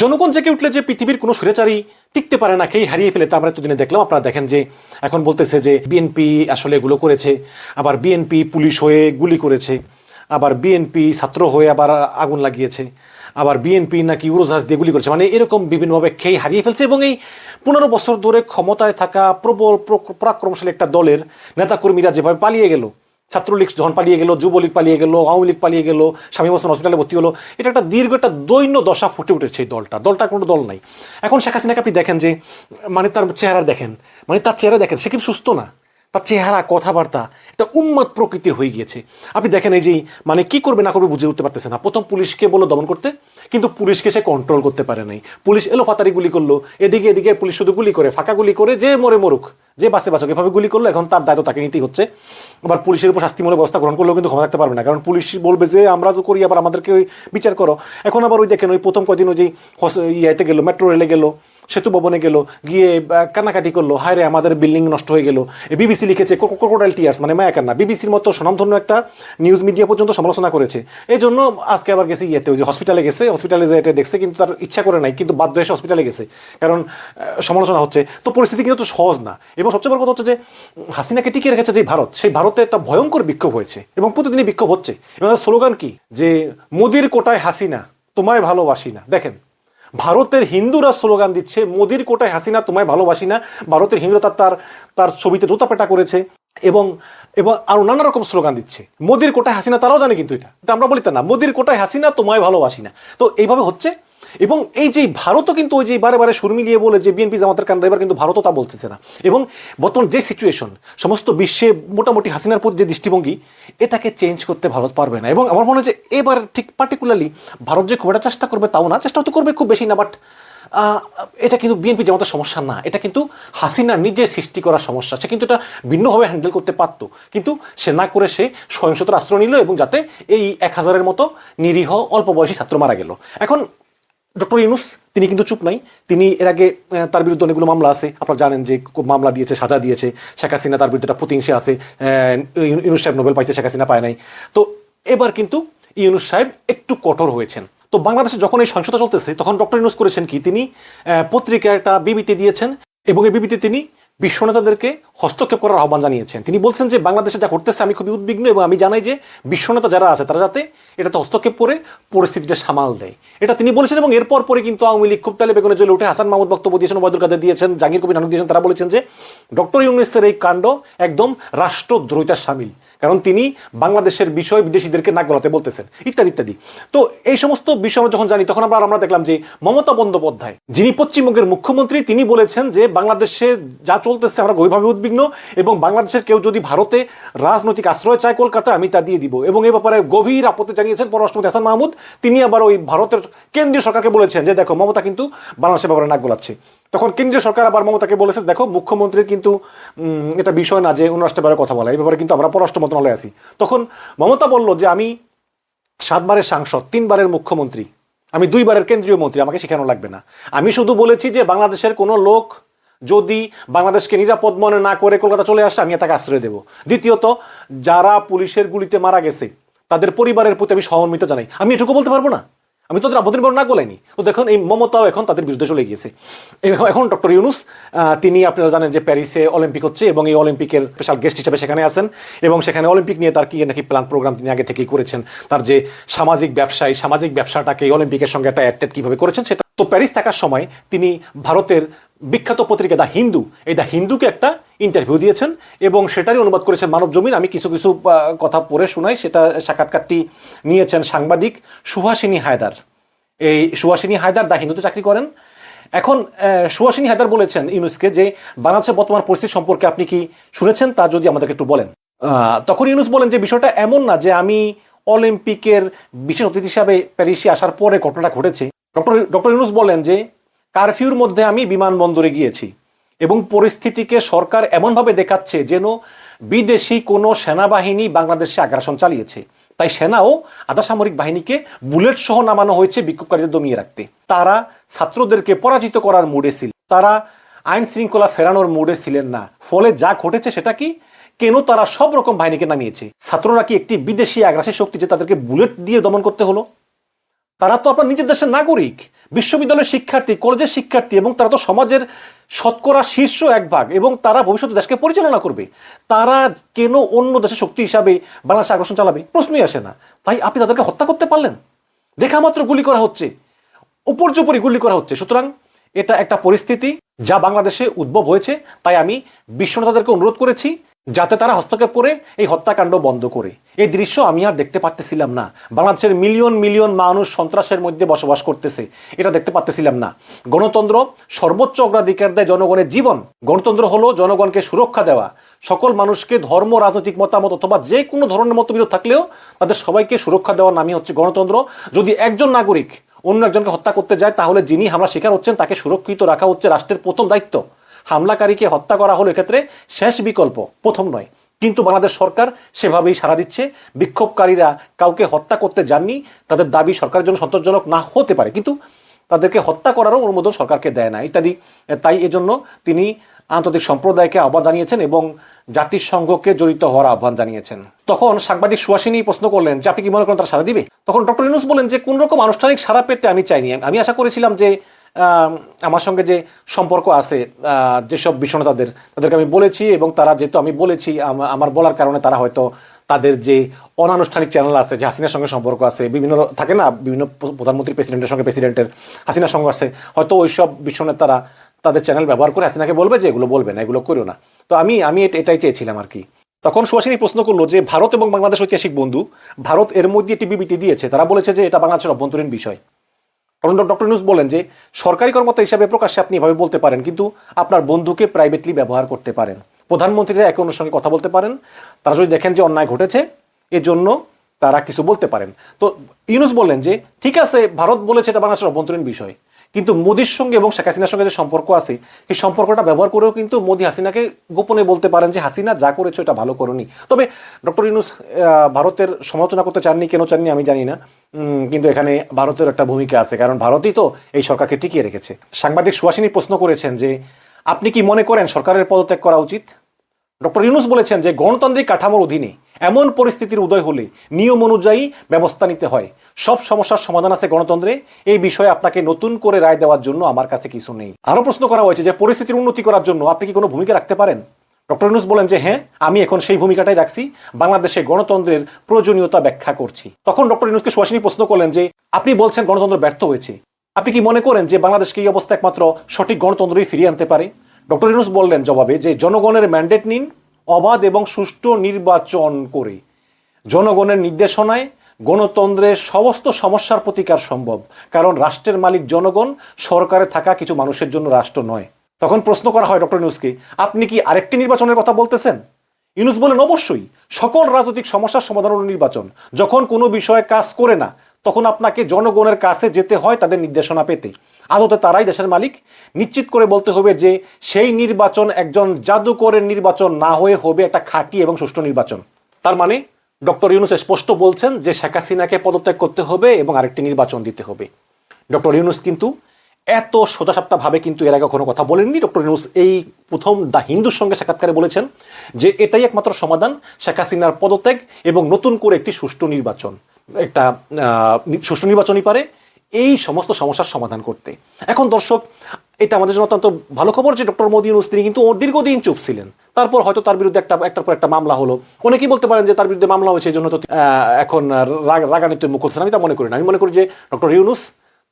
জনগণ জেগে উঠলে যে পৃথিবীর কোনো সুরেচারী টিকতে পারে না, খেয়ে হারিয়ে ফেলে, তা আমরা এতদিনে দেখলাম। আপনারা দেখেন যে এখন বলতেছে যে বিএনপি আসলে এগুলো করেছে, আবার বিএনপি পুলিশ হয়ে গুলি করেছে, আবার বিএনপি ছাত্র হয়ে আবার আগুন লাগিয়েছে, আবার বিএনপি নাকি উড়োজাহাজ দিয়ে গুলি করেছে। মানে এরকম বিভিন্নভাবে খেয়ে হারিয়ে ফেলছে এবং এই পনেরো বছর ধরে ক্ষমতায় থাকা প্রবল পরাক্রমশালী একটা দলের নেতাকর্মীরা যেভাবে পালিয়ে গেল ছাত্রলীগ যখন পালিয়ে গেল, যুবলীগ পালিয়ে গেল, আওয়ামী লীগ পালিয়ে গেল, স্বামী হোসেন হসপিটালে ভর্তি হলো, এটা একটা দীর্ঘ একটা দৈন্য দশা ফুটে উঠেছে এই দলটা। দলটা কোনো দল নাই। এখন শেখ হাসিনাকে আপনি দেখেন যে মানে তার চেহারা দেখেন মানে তার চেহারা দেখেন, সে কিন্তু সুস্থ না। তার চেহারা, কথাবার্তা, এটা উন্মাদ প্রকৃতির হয়ে গিয়েছে। আপনি দেখেন এই যে মানে কি করবে না করবে বুঝে উঠতে পারতেছে না। প্রথম পুলিশকে বলো দমন করতে, কিন্তু পুলিশকে সে কন্ট্রোল করতে পারে নাই। পুলিশ এলো, ফাতারি গুলি করল, এদিকে এদিকে পুলিশ শুধু গুলি করে, ফাঁকা গুলি করে, যে মরে মরুক, যে বাঁচে বাসক এভাবে গুলি করল, এখন তার দায়িত্ব তাকে নিতেই হচ্ছে। আবার পুলিশের উপর শাস্তিমূলক ব্যবস্থা গ্রহণ করলেও কিন্তু ক্ষমা থাকতে পারবে না, কারণ পুলিশ বলবে যে, আমরা তো করি, আবার আমাদেরকে ওই বিচার করো। এখন আবার ওই দেখেন, ওই প্রথম কদিন ওই যে ইয়েতে গেলো মেট্রো রেলে গেলো। সেতু ভবনে গেল, গিয়ে কান্নাকাটি করল হায় রে আমাদের বিল্ডিং নষ্ট হয়ে গেল। বিবিসি লিখেছে ক্রোকোডাইল টিয়ার্স মানে মায়া কান্না। বিবিসির মতো স্বনামধন্য একটা নিউজ মিডিয়া পর্যন্ত সমালোচনা করেছে। এই জন্য আজকে আবার গেছে ইয়েতে, ওই যে হসপিটালে গেছে হসপিটালে যে এটা দেখছে কিন্তু তার ইচ্ছা করে নাই, কিন্তু বাধ্য এসে হসপিটালে গেছে। কারণ সমালোচনা হচ্ছে। তো পরিস্থিতি কিন্তু তো সহজ না। এবং সবচেয়ে বড় কথা হচ্ছে যে, হাসিনাকে টিকিয়ে রেখেছে যে ভারত, সেই ভারতে একটা ভয়ঙ্কর বিক্ষোভ হয়েছে। এবং প্রতিদিনই বিক্ষোভ হচ্ছে। এবং স্লোগান কি? যে, মোদির কোটায় হাসিনা, তোমায় ভালোবাসি না। দেখেন ভারতের হিন্দুরা স্লোগান দিচ্ছে, মোদির কোটায় হাসিনা, তোমায় ভালোবাসি না। ভারতের হিন্দুরা তার তার ছবিতে জুতা পেটা করেছে এবং এবং আরও নানা রকম স্লোগান দিচ্ছে। মোদির কোটায় হাসিনা তারাও জানে কিন্তু এটা। এটা আমরা বলি তা না, মোদির কোটায় হাসিনা, তোমায় ভালোবাসি না। তো এইভাবে হচ্ছে এবং এই যে ভারতও কিন্তু ওই যে বারে বারে সুর মিলিয়ে বলে যে বিএনপি জামাতের কান্ড এবার কিন্তু ভারতও তা বলতেছে না। এবং বর্তমান যে সিচুয়েশন সমস্ত বিশ্বে মোটামুটি হাসিনার প্রতি যে দৃষ্টিভঙ্গি, এটাকে চেঞ্জ করতে ভারত পারবে না। এবং আমার মনে হয় যে এবার ঠিক পার্টিকুলারলি ভারত যে খুব একটা চেষ্টা করবে তাও না চেষ্টা তো করবে খুব বেশি না বাট এটা কিন্তু বিএনপি জামাতের সমস্যা না। এটা কিন্তু হাসিনা নিজে সৃষ্টি করা সমস্যা। সে কিন্তু এটা ভিন্নভাবে হ্যান্ডেল করতে পারত। কিন্তু সে না করে সে সহিংসতার আশ্রয় নিল এবং যাতে এই এক হাজারের মতো নিরীহ, অল্প বয়সী ছাত্র মারা গেল। এখন ডক্টর ইউনুস, তিনি কিন্তু চুপ নাই। তিনি এর আগে তার বিরুদ্ধে অনেকগুলো মামলা আছে। আপনারা জানেন যে মামলা দিয়েছে, সাজা দিয়েছে। শেখ হাসিনা তার বিরুদ্ধে একটা প্রতিহিংসে আছে। ইউনুস সাহেব নোবেল পাইছে, শেখ হাসিনা পায় নাই। তো এবার কিন্তু ইউনুস সাহেব একটু কঠোর হয়েছেন। তো বাংলাদেশে যখন এই সহিংসতা চলতেছে, তখন ডক্টর ইউনুস করেছেন কি? তিনি পত্রিকায় একটা বিবৃতি দিয়েছেন এবং এই বিবৃতি তিনি বিশ্ব নেতাদেরকে হস্তক্ষেপ করার আহ্বান জানিয়েছেন। তিনি বলছেন যে, বাংলাদেশে যা করতেছে আমি খুবই উদ্বিগ্ন এবং আমি জানাই যে বিশ্ব নেতা যারা আছে, তারা যাতে এটাতে হস্তক্ষেপ করে পরিস্থিতিটা সামাল দেয়। এটা তিনি বলেছেন এবং এরপর পরে কিন্তু আওয়ামী লীগ খুব তালে বেগুনে জ্বলে উঠে হাসান মাহমুদ বক্তব্য দিয়েছেন, ওবায়দুল কাদের দিয়েছেন, জাহাঙ্গীর কবির নানক দিয়েছেন, তারা বলেছেন যে, ডক্টর ইউনুসের এই কাণ্ড একদম রাষ্ট্রদ্রোহিতার সামিল। কারণ তিনি বাংলাদেশের বিষয় বিদেশিদেরকে নাক গলাতে বলতেছেন, ইত্যাদি ইত্যাদি। তো এই সমস্ত বিষয় আমরা যখন জানি, তখন আমরা আমরা দেখলাম যে মমতা বন্দ্যোপাধ্যায়, যিনি পশ্চিমবঙ্গের মুখ্যমন্ত্রী, তিনি বলেছেন যে বাংলাদেশে যা চলতেছে, আমরা গভীরভাবে উদ্বিগ্ন এবং বাংলাদেশের কেউ যদি ভারতে রাজনৈতিক আশ্রয় চায় কলকাতায় আমি তা দিয়ে দিব। এবং এই ব্যাপারে গভীর আপত্তি জানিয়েছেন পররাষ্ট্রমন্ত্রী হাসান মাহমুদ। তিনি আবার ওই ভারতের কেন্দ্রীয় সরকারকে বলেছেন যে, দেখো, মমতা কিন্তু বাংলাদেশের ব্যাপারে নাক গলাচ্ছে। তখন কেন্দ্রীয় সরকার আবার মমতাকে বলেছে, দেখো মুখ্যমন্ত্রীর কিন্তু এটা বিষয় না যে অন্য রাষ্ট্রের ব্যাপারে কথা বলা। এই ব্যাপারে কিন্তু আমরা পররাষ্ট্র মন্ত্রণালয়ে আছি। তখন মমতা বলল যে, আমি সাতবারের সাংসদ, তিনবারের মুখ্যমন্ত্রী। আমি দুইবারের কেন্দ্রীয় মন্ত্রী, আমাকে শেখানো লাগবে না। আমি শুধু বলেছি যে, বাংলাদেশের কোনো লোক যদি বাংলাদেশকে নিরাপদ মনে না করে কলকাতা চলে আসে, আমি তাকে আশ্রয় দেব। দ্বিতীয়ত, যারা পুলিশের গুলিতে মারা গেছে, তাদের পরিবারের প্রতি আমি সহমর্মিত জানাই। আমি এটুকু বলতে পারব না? আমি তো আপত্তির বড় না গোলাইনি তো দেখুন, এই মমতাও এখন তাদের বিরুদ্ধে চলে গিয়েছে। এখন- ডক্টর ইউনুস তিনি আপনারা জানেন যে প্যারিসে অলিম্পিক হচ্ছে এবং এই অলিম্পিকের স্পেশাল গেস্ট হিসেবে সেখানে আছেন এবং সেখানে অলিম্পিক নিয়ে তার কি নাকি প্ল্যান প্রোগ্রাম তিনি আগে থেকেই করেছেন। তার যে সামাজিক ব্যবসায়, সামাজিক ব্যবসাটাকে অলিম্পিকের সঙ্গে একটা অ্যাটেড কীভাবে করেছেন সেটা তো প্যারিস থাকার সময় তিনি ভারতের বিখ্যাত পত্রিকা দ্য হিন্দু। এই দ্য হিন্দুকে একটা ইন্টারভিউ দিয়েছেন এবং সেটারই অনুবাদ করেছেন মানব জমিন। আমি কিছু কিছু কথা পড়ে শোনাই। সেটা সাক্ষাৎকারটি নিয়েছেন সাংবাদিক সুহাসিনী হায়দার। এই সুহাসিনী হায়দার দা হিন্দুতে চাকরি করেন। এখন সুহাসিনী হায়দার বলেছেন ইউনুসকে যে বাংলাদেশের বর্তমান পরিস্থিতি সম্পর্কে আপনি কি শুনেছেন তা যদি আমাদেরকে একটু বলেন। তখন ইউনুস বলেন যে, বিষয়টা এমন না যে, আমি অলিম্পিকের বিশেষ অতিথি হিসাবে প্যারিসে আসার পরে ঘটনাটা ঘটেছে। ডক্টর ডক্টর ইউনুস বলেন যে কারফিউর মধ্যে আমি বিমানবন্দরে গিয়েছি এবং পরিস্থিতিকে সরকার এমনভাবে দেখাচ্ছে যেন বিদেশি কোনো সেনাবাহিনী বাংলাদেশে আগ্রাসন চালিয়েছে। তাই সেনাও আধা সামরিক বাহিনীকে বুলেট সহ নামানো হয়েছে বিক্ষোভকারীদের দমিয়ে রাখতে। তারা ছাত্রদেরকে পরাজিত করার মুডে ছিল। তারা আইন শৃঙ্খলা ফেরানোর মুডে ছিলেন না। ফলে যা ঘটেছে সেটা কি? কেন তারা সব রকম বাহিনীকে নামিয়েছে? ছাত্ররা কি একটি বিদেশি আগ্রাসী শক্তি যে তাদেরকে বুলেট দিয়ে দমন করতে হলো? তারা তো আপনার নিজের দেশের নাগরিক, বিশ্ববিদ্যালয়ের শিক্ষার্থী, কলেজের শিক্ষার্থী এবং তারা তো সমাজের শতকরা শীর্ষ এক ভাগ এবং তারা ভবিষ্যতে দেশকে পরিচালনা করবে। তারা কেন অন্য দেশের শক্তি হিসাবে বাংলাদেশে আগ্রাসন চালাবে? প্রশ্নই আসে না। তাই আপনি তাদেরকে হত্যা করতে পারলেন? দেখা মাত্র গুলি করা হচ্ছে। উপর্যুপরি গুলি করা হচ্ছে। সুতরাং এটা একটা পরিস্থিতি যা বাংলাদেশে উদ্ভব হয়েছে। তাই আমি বিশ্বনেতাদেরকে অনুরোধ করেছি যাতে তারা হস্তক্ষেপ করে, এই হত্যাকাণ্ড বন্ধ করে। এই দৃশ্য আমি আর দেখতে পারতেছিলাম না। বাংলাদেশের মিলিয়ন মিলিয়ন মানুষ সন্ত্রাসের মধ্যে বসবাস করতেছে। এটা দেখতে পারতেছিলাম না। গণতন্ত্র সর্বোচ্চ অগ্রাধিকার দেয় জনগণের জীবন। গণতন্ত্র হলো জনগণকে সুরক্ষা দেওয়া। সকল মানুষকে ধর্ম, রাজনৈতিক মতামত অথবা যে কোনো ধরনের মতবিরোধ থাকলেও তাদের সবাইকে সুরক্ষা দেওয়ার নামই হচ্ছে গণতন্ত্র। যদি একজন নাগরিক অন্য একজনকে হত্যা করতে যায়, তাহলে যিনি হামলা শিকার হচ্ছেন, তাকে সুরক্ষিত রাখা হচ্ছে রাষ্ট্রের প্রথম দায়িত্ব। হামলাকারীকে হত্যা করা হলো এক্ষেত্রে শেষ বিকল্প, প্রথম নয়। কিন্তু বাংলাদেশ সরকার সেভাবেই সাড়া দিচ্ছে। বিক্ষোভকারীরা কাউকে হত্যা করতে যাননি। তাদের দাবি সরকারের জন্য সন্তোষজনক না হতে পারে। কিন্তু তাদেরকে হত্যা করারও অনুমোদন সরকারকে দেয় না। ইত্যাদি। তাই এজন্য তিনি আন্তর্জাতিক সম্প্রদায়কে আহ্বান জানিয়েছেন এবং জাতিসংঘকে জড়িত হওয়ার আহ্বান জানিয়েছেন। তখন সাংবাদিক সুহাসিনী প্রশ্ন করলেন, যে আপনি কি মনে করেন তারা সারা দিবে? তখন ডক্টর ইউনুস বলেন যে কোন রকম আনুষ্ঠানিক সারা পেতে আমি চাইনি। আমি আশা করেছিলাম যে আমার সঙ্গে যে সম্পর্ক আছে যেসব বিশ্বনেতাদের তাদেরকে আমি বলেছি এবং তারা যেহেতু আমি বলেছি আমার বলার কারণে তারা হয়তো তাদের যে অনানুষ্ঠানিক চ্যানেল আছে, যে হাসিনার সঙ্গে সম্পর্ক আছে, বিভিন্ন থাকে না, বিভিন্ন প্র- প্রধানমন্ত্রী প্রেসিডেন্টের সঙ্গে প্রেসিডেন্টের হাসিনার সঙ্গে আছে, হয়তো ওই ওইসব বিশ্বনেতারা তাদের চ্যানেল ব্যবহার করে হাসিনাকে বলবে যে এগুলো বলবে না, এগুলো করো না। তো আমি আমি এটাই চেয়েছিলাম আর কি। তখন সুহাসিনী প্রশ্ন করল যে, ভারত এবং বাংলাদেশ ঐতিহাসিক বন্ধু, ভারত এর মধ্যে একটি বিবৃতি দিয়েছে, তারা বলেছে যে এটা বাংলাদেশের অভ্যন্তরীণ বিষয়। ডক্টর নিউজ বলেন যে সরকারি কর্মকর্তা হিসাবে প্রকাশ্যে আপনি এভাবে বলতে পারেন, কিন্তু আপনার বন্ধুকে প্রাইভেটলি ব্যবহার করতে পারেন। প্রধানমন্ত্রীরা একে অন্যের সঙ্গে কথা বলতে পারেন। তারা যদি দেখেন যে অন্যায় ঘটেছে, এজন্য তারা কিছু বলতে পারেন। তো ইউনুস বললেন যে, ঠিক আছে, ভারত বলেছে এটা বাংলাদেশের অভ্যন্তরীণ বিষয়। কিন্তু মোদির সঙ্গে এবং শেখ হাসিনার সঙ্গে যে সম্পর্ক আছে এই সম্পর্কটা ব্যবহার করেও কিন্তু মোদি হাসিনাকে গোপনে বলতে পারেন যে, হাসিনা যা করেছ এটা ভালো করনি। তবে ডক্টর ইউনুস ভারতের সমালোচনা করতে চাননি, কেন চাননি আমি জানি না। কিন্তু এখানে ভারতের একটা ভূমিকা আছে, কারণ ভারতই তো এই সরকারকে টিকিয়ে রেখেছে। সাংবাদিক সুহাসিনী প্রশ্ন করেছেন যে, আপনি কি মনে করেন সরকারের পদত্যাগ করা উচিত? ডক্টর ইউনুস বলেছেন যে, গণতান্ত্রিক কাঠামোর অধীনে এমন পরিস্থিতির উদয় হলে নিয়ম অনুযায়ী ব্যবস্থা নিতে হয়। সব সমস্যার সমাধান আছে গণতন্ত্রে। এই বিষয়ে আপনাকে নতুন করে রায় দেওয়ার জন্য আমার কাছে কিছু নেই। আরও প্রশ্ন করা হয়েছে যে, পরিস্থিতির উন্নতি করার জন্য আপনি কি কোনো ভূমিকা রাখতে পারেন? ডক্টর ইউনুস বলেন যে হ্যাঁ আমি এখন সেই ভূমিকাটাই রাখছি। বাংলাদেশে গণতন্ত্রের প্রয়োজনীয়তা ব্যাখ্যা করছি। তখন ডক্টর ইউনুসকে সুহাসিনী প্রশ্ন করলেন যে, আপনি বলছেন গণতন্ত্র ব্যর্থ হয়েছে। আপনি কি মনে করেন যে, বাংলাদেশকে এই অবস্থা একমাত্র সঠিক গণতন্ত্রই ফিরিয়ে আনতে পারে? ডক্টর ইউনুস বললেন জবাবে যে, জনগণের ম্যান্ডেট নিন অবাধ এবং সুষ্ঠু নির্বাচন করে। জনগণের নির্দেশনায় গণতন্ত্রের সমস্ত সমস্যার প্রতিকার সম্ভব, কারণ রাষ্ট্রের মালিক জনগণ, সরকারে থাকা কিছু মানুষের জন্য রাষ্ট্র নয়। তখন প্রশ্ন করা হয় ডক্টর ইউনুসকে, আপনি কি আরেকটি নির্বাচনের কথা বলতেছেন? ইউনুস বলেন, অবশ্যই। সকল রাজনৈতিক সমস্যার সমাধান হলো নির্বাচন। যখন কোনো বিষয়ে কাজ করে না, তখন আপনাকে জনগণের কাছে যেতে হয় তাদের নির্দেশনা পেতে। আদতে তারাই দেশের মালিক। নিশ্চিত করে বলতে হবে যে সেই নির্বাচন একজন জাদুকরের নির্বাচন না হয়ে হবে একটা খাঁটি এবং সুষ্ঠু নির্বাচন। তার মানে ডক্টর ইউনুস স্পষ্ট বলছেন যে শেখ হাসিনাকে পদত্যাগ করতে হবে এবং আরেকটি নির্বাচন দিতে হবে। ডক্টর ইউনুস কিন্তু এত সোজাসাপটা ভাবে কিন্তু এর আগে কোনো কথা বলেননি। ডক্টর ইউনুস এই প্রথম দ্য হিন্দুর সঙ্গে সাক্ষাৎকারে বলেছেন যে এটাই একমাত্র সমাধান, শেখ হাসিনার পদত্যাগ এবং নতুন করে একটি সুষ্ঠু নির্বাচন। একটা সুষ্ঠু নির্বাচনই পারে। এই সমস্ত সমস্যার সমাধান করতে। এখন দর্শক, এটা আমাদের জন্য অত্যন্ত ভালো খবর যে ডক্টর মোদী ইউনুস, তিনি কিন্তু দীর্ঘদিন চুপ ছিলেন। তারপর হয়তো তার বিরুদ্ধে একটা, একটার পর একটা মামলা হলো। অনেকেই বলতে পারেন যে তার বিরুদ্ধে মামলা হয়েছে, এই জন্য তো এখন রাগ- রাগান্বিত মুখ করছেন আমি তা মনে করি না। আমি মনে করি যে ডক্টর ইউনুস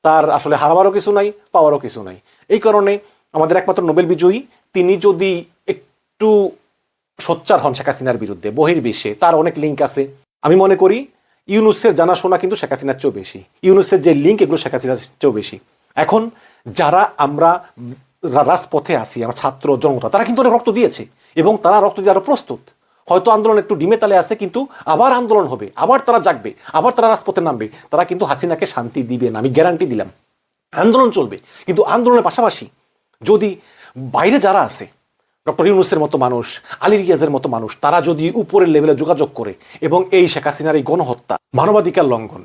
তার আসলে হারাবারও কিছু নাই, পাওয়ারও কিছু নাই। এই কারণে আমাদের একমাত্র নোবেল বিজয়ী, তিনি যদি একটু সোচ্চার হন শেখ হাসিনার বিরুদ্ধে, বহির্বিশ্বে, তার অনেক লিঙ্ক আছে। আমি মনে করি ইউনুসের জানাশোনা কিন্তু শেখ হাসিনার চেয়েও বেশি। ইউনুসের যে লিঙ্ক এগুলো শেখ হাসিনার চেয়েও বেশি। এখন যারা আমরা রাজপথে আসি আমার ছাত্র জনতা, তারা কিন্তু অনেক রক্ত দিয়েছে এবং তারা রক্ত দিয়ে আরও প্রস্তুত। হয়তো আন্দোলন একটু ডিমে তালে আছে, কিন্তু আবার আন্দোলন হবে, আবার তারা জাগবে, আবার তারা রাজপথে নামবে, তারা কিন্তু হাসিনাকে শান্তি দিবে না, আমি গ্যারান্টি দিলাম। আন্দোলন চলবে, কিন্তু আন্দোলনের পাশাপাশি যদি বাইরে যারা আছে ডক্টর ইউনুসের মতো মানুষ, আলী রিয়াজের মতো মানুষ, তারা যদি উপরের লেভেলে যোগাযোগ করে এবং এই শেখ হাসিনার এই গণহত্যা, মানবাধিকার লঙ্ঘন,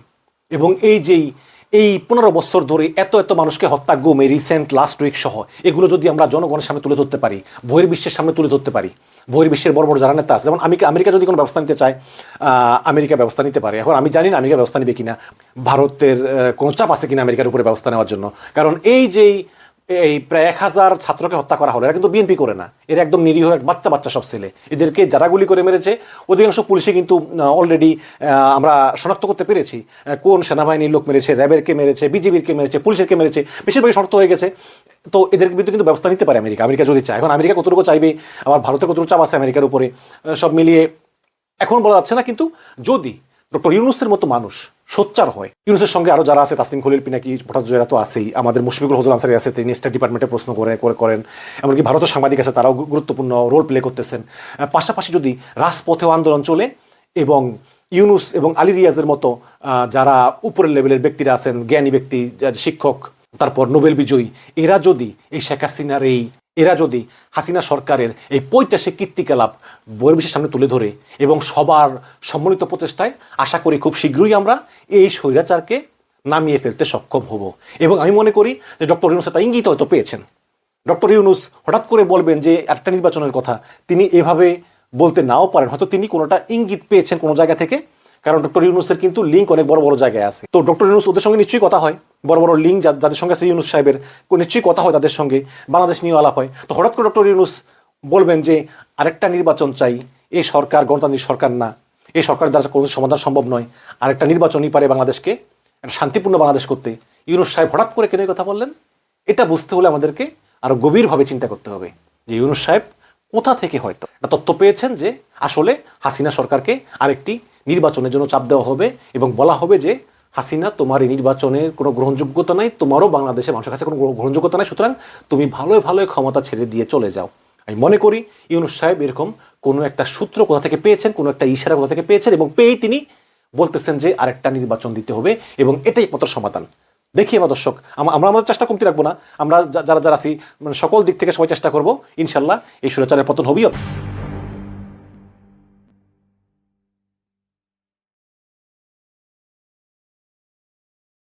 এবং এই যেই, এই পনেরো বছর ধরে এত এত মানুষকে হত্যা, গুম রিসেন্ট লাস্ট উইক সহ, এগুলো যদি আমরা জনগণের সামনে তুলে ধরতে পারি, বহির্বিশ্বের সামনে তুলে ধরতে পারি, বহির্বিশ্বের বড় বড় যারা নেতা আছে, যেমন আমেরিকা আমেরিকা যদি কোনো ব্যবস্থা নিতে চায় আমেরিকা ব্যবস্থা নিতে পারে। এখন আমি জানি না আমেরিকা ব্যবস্থা নিবে কিনা, ভারতের কোনো চাপ আছে কিনা আমেরিকার উপরে ব্যবস্থা নেওয়ার জন্য। কারণ এই যেই এই প্রায় এক হাজার ছাত্রকে হত্যা করা হলো। এরা কিন্তু বিএনপি করে না। এরা একদম নিরীহ এক বাচ্চা বাচ্চা সব ছেলে। এদেরকে যারা গুলি করে মেরেছে। অধিকাংশ পুলিশে কিন্তু অলরেডি আমরা শনাক্ত করতে পেরেছি কোন সেনাবাহিনীর লোক মেরেছে, র্যাবের কে মেরেছে, বিজিবির কে মেরেছে, পুলিশের কে মেরেছে, বেশিরভাগই শনাক্ত হয়ে গেছে। তো এদের বিরুদ্ধে কিন্তু ব্যবস্থা নিতে পারে আমেরিকা। আমেরিকা যদি চায়। এখন আমেরিকা কতটুকু চাইবে? আবার ভারতের কতটুকু চাপ আছে আমেরিকার উপরে? সব মিলিয়ে এখন বলা যাচ্ছে না, কিন্তু যদি ডক্টর ইউনুসের মতো মানুষ সোচ্চার হয়। ইউনুসের সঙ্গে আরও যারা আছে, তাসলিম খলিল, পিনাকি ভট্টাচার্যরা তো আছেই। আমাদের মুশফিকুল হোসেন আনসারি আছে, তিনি স্টেট ডিপার্টমেন্টে প্রশ্ন করে করে করেন। এমনকি ভারতের সাংবাদিক আছে, তারাও গুরুত্বপূর্ণ রোল প্লে করতেছেন। পাশাপাশি যদি রাজপথেও আন্দোলন চলে এবং ইউনুস এবং আলী রিয়াজের মতো যারা উপরের লেভেলের ব্যক্তিরা আছেন, জ্ঞানী ব্যক্তি, শিক্ষক, তারপর নোবেল বিজয়ী, এরা যদি এই শেখ হাসিনার এই এরা যদি হাসিনা সরকারের এই পৈতাসিক কীর্তিকলাপ বহির্বিশ্বের সামনে তুলে ধরে এবং সবার সম্মিলিত প্রচেষ্টায় আশা করি খুব শীঘ্রই আমরা এই স্বৈরাচারকে নামিয়ে ফেলতে সক্ষম হব। এবং আমি মনে করি যে ডক্টর ইউনুস তা ইঙ্গিত হয়তো পেয়েছেন। ডক্টর ইউনুস হঠাৎ করে বলবেন যে একটা নির্বাচনের কথা, তিনি এভাবে বলতে নাও পারেন। হয়তো তিনি কোনোটা ইঙ্গিত পেয়েছেন কোনো জায়গা থেকে। কারণ ডক্টর ইউনুসের কিন্তু লিঙ্ক অনেক বড় বড় জায়গায় আছে। তো ডক্টর ইউনুস ওদের সঙ্গে নিশ্চয়ই কথা হয়। বড় বড় লিঙ্ক যাদের সঙ্গে আছে ইউনুস সাহেবের, নিশ্চয়ই কথা হয় তাদের সঙ্গে। বাংলাদেশ নিয়ে আলাপ হয়। তো হঠাৎ করে ডক্টর ইউনুস বলবেন যে, আরেকটা নির্বাচন চাই। এই সরকার গণতান্ত্রিক সরকার না। এই সরকারের দ্বারা কোনো সমাধান সম্ভব নয়। আরেকটা নির্বাচনই পারে বাংলাদেশকে শান্তিপূর্ণ বাংলাদেশ করতে। ইউনুস সাহেব হঠাৎ করে কেন কথা বললেন? এটা বুঝতে হলে আমাদেরকে আরও গভীরভাবে চিন্তা করতে হবে যে ইউনুস সাহেব কোথা থেকে হয়তো? তথ্য পেয়েছেন যে আসলে হাসিনা সরকারকে আরেকটি নির্বাচনের জন্য চাপ দেওয়া হবে এবং বলা হবে যে, হাসিনা, তোমার এই নির্বাচনের কোনো গ্রহণযোগ্যতা নাই, তোমারও বাংলাদেশের মানুষের কাছে কোনো গ্রহণযোগ্যতা নাই, সুতরাং তুমি ভালোই ভালোই ক্ষমতা ছেড়ে দিয়ে চলে যাও। আমি মনে করি ইউনুস সাহেব এরকম কোনো একটা সূত্র কোথা থেকে পেয়েছেন, কোনো একটা ইশারা কোথা থেকে পেয়েছেন এবং পেয়েই তিনি বলতেছেন যে, আরেকটা নির্বাচন দিতে হবে এবং এটাই একমাত্র সমাধান। দেখি আমার দর্শক আমরা আমাদের চেষ্টা কমতি রাখব না, আমরা যারা যারা আছি মানে সকল দিক থেকে সবাই চেষ্টা করব, ইনশাল্লাহ এই সুরাচারের পতন হবেই হবে।